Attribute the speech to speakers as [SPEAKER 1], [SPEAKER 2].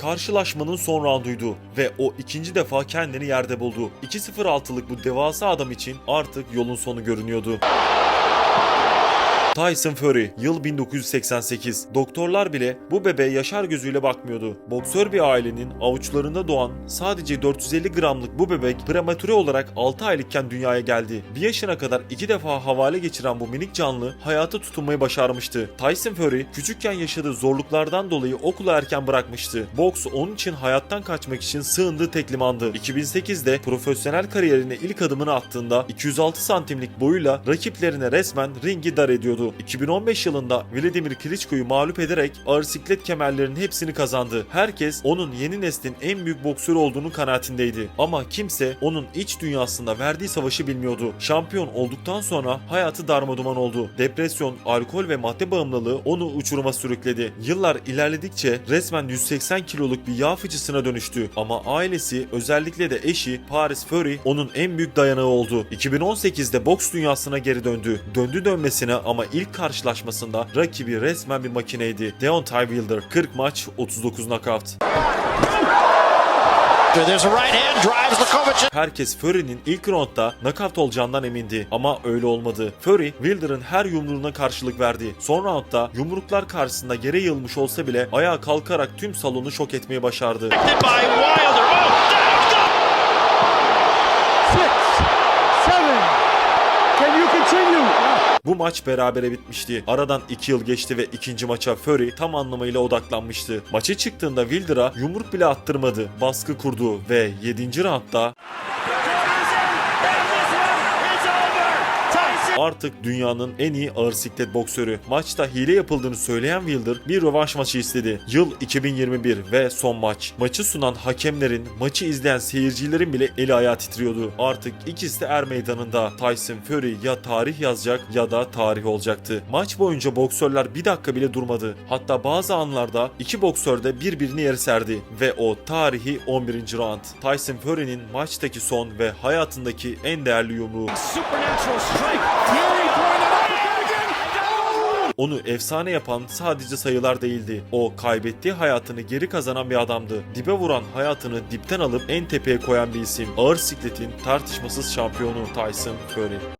[SPEAKER 1] karşılaşmanın son rounduydu ve o ikinci defa kendini yerde buldu. 2-0-6'lık bu devasa adam için artık yolun sonu görünüyordu. Tyson Fury, yıl 1988. Doktorlar bile bu bebeğe yaşar gözüyle bakmıyordu. Boksör bir ailenin avuçlarında doğan sadece 450 gramlık bu bebek prematüre olarak 6 aylıkken dünyaya geldi. Bir yaşına kadar iki defa havale geçiren bu minik canlı hayata tutunmayı başarmıştı. Tyson Fury küçükken yaşadığı zorluklardan dolayı okulu erken bırakmıştı. Boks onun için hayattan kaçmak için sığındığı tek limandı. 2008'de profesyonel kariyerine ilk adımını attığında 206 santimlik boyuyla rakiplerine resmen ringi dar ediyordu. 2015 yılında Vladimir Klitschko'yu mağlup ederek ağır siklet kemerlerinin hepsini kazandı. Herkes onun yeni neslin en büyük boksörü olduğunu kanaatindeydi. Ama kimse onun iç dünyasında verdiği savaşı bilmiyordu. Şampiyon olduktan sonra hayatı darmaduman oldu. Depresyon, alkol ve madde bağımlılığı onu uçuruma sürükledi. Yıllar ilerledikçe resmen 180 kiloluk bir yağ fıçısına dönüştü. Ama ailesi özellikle de eşi Paris Fury onun en büyük dayanağı oldu. 2018'de boks dünyasına geri döndü. Döndü dönmesine ama ilk karşılaşmasında rakibi resmen bir makineydi. Deontay Wilder 40 maç 39 knockout. Herkes Fury'nin ilk roundda knockout olacağından emindi ama öyle olmadı. Fury, Wilder'ın her yumruğuna karşılık verdi. Son roundda yumruklar karşısında yere yığılmış olsa bile ayağa kalkarak tüm salonu şok etmeyi başardı. Bu maç berabere bitmişti. Aradan 2 yıl geçti ve ikinci maça Fury tam anlamıyla odaklanmıştı. Maça çıktığında Wilder'a yumruk bile attırmadı. Baskı kurdu ve 7. roundda artık dünyanın en iyi ağır siklet boksörü. Maçta hile yapıldığını söyleyen Wilder bir rövanş maçı istedi. Yıl 2021 ve son maç. Maçı sunan hakemlerin, maçı izleyen seyircilerin bile eli ayağı titriyordu. Artık ikisi de er meydanında. Tyson Fury ya tarih yazacak ya da tarih olacaktı. Maç boyunca boksörler bir dakika bile durmadı. Hatta bazı anlarda iki boksör de birbirini yere serdi. Ve o tarihi 11. round. Tyson Fury'nin maçtaki son ve hayatındaki en değerli yumruğu.
[SPEAKER 2] supernatural strength.
[SPEAKER 1] Onu efsane yapan sadece sayılar değildi. O kaybettiği hayatını geri kazanan bir adamdı. Dibe vuran hayatını dipten alıp en tepeye koyan bir isim. Ağır sikletin tartışmasız şampiyonu Tyson Fury.